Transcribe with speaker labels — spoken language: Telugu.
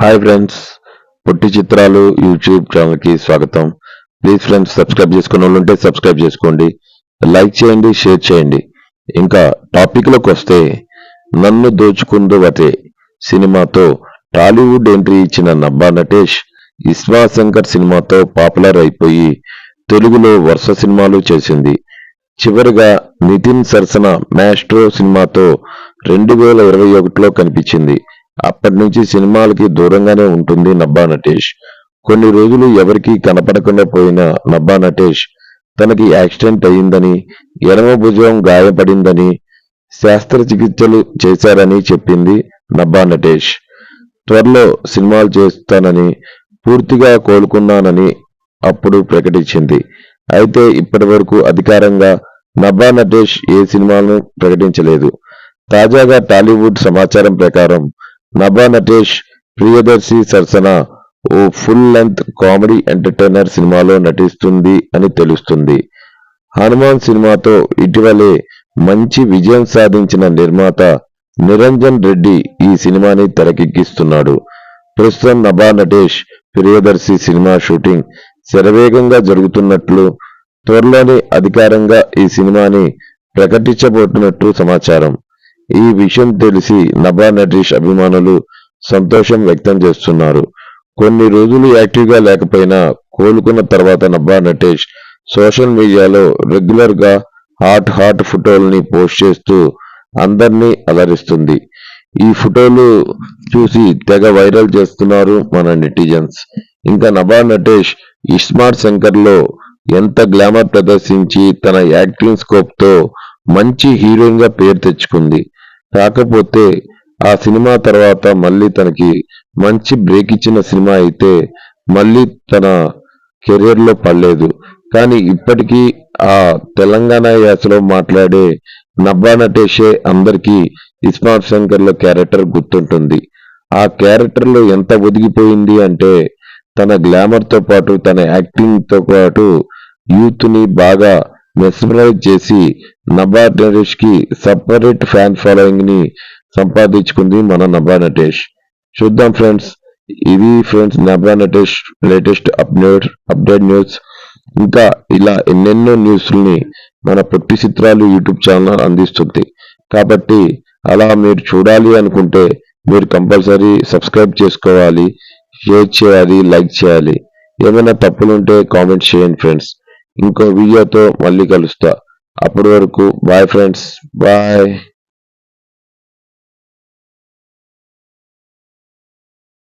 Speaker 1: హాయ్ ఫ్రెండ్స్ పొట్టి చిత్రాలు యూట్యూబ్ ఛానల్కి స్వాగతం. ప్లీజ్ ఫ్రెండ్స్ సబ్స్క్రైబ్ చేసుకున్న వాళ్ళు ఉంటే సబ్స్క్రైబ్ చేసుకోండి. లైక్ చేయండి షేర్ చేయండి. ఇంకా టాపిక్లోకి వస్తే నన్ను దోచుకుందు వతే సినిమాతో టాలీవుడ్ ఎంట్రీ ఇచ్చిన నబ్బా నటేష్ ఇస్మా శంకర్ సినిమాతో పాపులర్ అయిపోయి తెలుగులో వరుస సినిమాలు చేసింది. చివరిగా నితిన్ సరసన మ్యాస్ట్రో సినిమాతో రెండు వేల ఇరవై ఒకటిలో కనిపించింది. అప్పటి నుంచి సినిమాలకి దూరంగానే ఉంటుంది నబ్బా నటేష్. కొన్ని రోజులు ఎవరికీ కనపడకుండా పోయిన నబ్బా నటేష్ తనకి యాక్సిడెంట్ అయ్యిందని ఎడమ భుజం గాయపడిందని శస్త్రచికిత్సలు చేశారని చెప్పింది నబ్బా నటేష్. త్వరలో సినిమాలు చేస్తానని పూర్తిగా కోలుకున్నానని అప్పుడు ప్రకటించింది. అయితే ఇప్పటి వరకు అధికారంగా నబ్బా నటేష్ ఏ సినిమాలను ప్రకటించలేదు. తాజాగా టాలీవుడ్ సమాచారం ప్రకారం నభా నటేష్ ప్రియదర్శి సరసన ఓ ఫుల్ లెంత్ కామెడీ ఎంటర్టైనర్ సినిమాలో నటిస్తుంది అని తెలుస్తుంది. హనుమాన్ సినిమాతో ఇటీవలే మంచి విజయం సాధించిన నిర్మాత నిరంజన్ రెడ్డి ఈ సినిమాని తెరకెక్కిస్తున్నాడు. ప్రస్తుతం నభా నటేష్ ప్రియదర్శి సినిమా షూటింగ్ శరవేగంగా జరుగుతున్నట్లు త్వరలోనే అధికారంగా ఈ సినిమాని ప్రకటించబోతున్నట్టు సమాచారం. ఈ విషయం తెలిసి నభా నటేష్ అభిమానులు సంతోషం వ్యక్తం చేస్తున్నారు. కొన్ని రోజులు యాక్టివ్గా లేకపోయినా కోలుకున్న తర్వాత నభా నటేష్ సోషల్ మీడియాలో రెగ్యులర్గా హాట్ హాట్ ఫోటోల్ని పోస్ట్ చేస్తూ అందరినీ అలరిస్తుంది. ఈ ఫోటోలు చూసి తెగ వైరల్ చేస్తున్నారు మన నెటిజన్స్. ఇంకా నభా నటేష్ ఇస్మార్ట్ శంకర్లో ఎంత గ్లామర్ ప్రదర్శించి తన యాక్టింగ్ స్కోప్తో మంచి హీరోయిన్గా పేరు తెచ్చుకుంది. కాకపోతే ఆ సినిమా తర్వాత మళ్ళీ తనకి మంచి బ్రేక్ ఇచ్చిన సినిమా అయితే మళ్ళీ తన కెరీర్లో పడలేదు. కానీ ఇప్పటికీ ఆ తెలంగాణ యాసలో మాట్లాడే నబ్బా నటేషే అందరికీ ఇస్మార్ట్ శంకర్లో క్యారెక్టర్ గుర్తుంటుంది. ఆ క్యారెక్టర్లో ఎంత ఒదిగిపోయింది అంటే తన గ్లామర్తో పాటు తన యాక్టింగ్తో పాటు యూత్ని బాగా మెస్మరైజ్ చేసి నబార్ నటేష్కి సపరేట్ ఫ్యాన్ ఫాలోయింగ్ని సంపాదించుకుంది మన నబార్ నటేష్. చూద్దాం ఫ్రెండ్స్ ఇది friends నబార్ Natesh latest update update news. ఇంకా ఇలా ఎన్నెన్నో న్యూస్ని మన పొట్టి చిత్రాలు యూట్యూబ్ ఛానల్ అందిస్తుంది. కాబట్టి అలా మీరు చూడాలి అనుకుంటే మీరు కంపల్సరీ సబ్స్క్రైబ్ చేసుకోవాలి షేర్ చేయాలి లైక్ చేయాలి. ఏమైనా తప్పులుంటే కామెంట్ చేయండి ఫ్రెండ్స్. ఇంకో వీడియోతో మళ్ళీ కలుస్తా. అప్పటి వరకు బాయ్ ఫ్రెండ్స్ బాయ్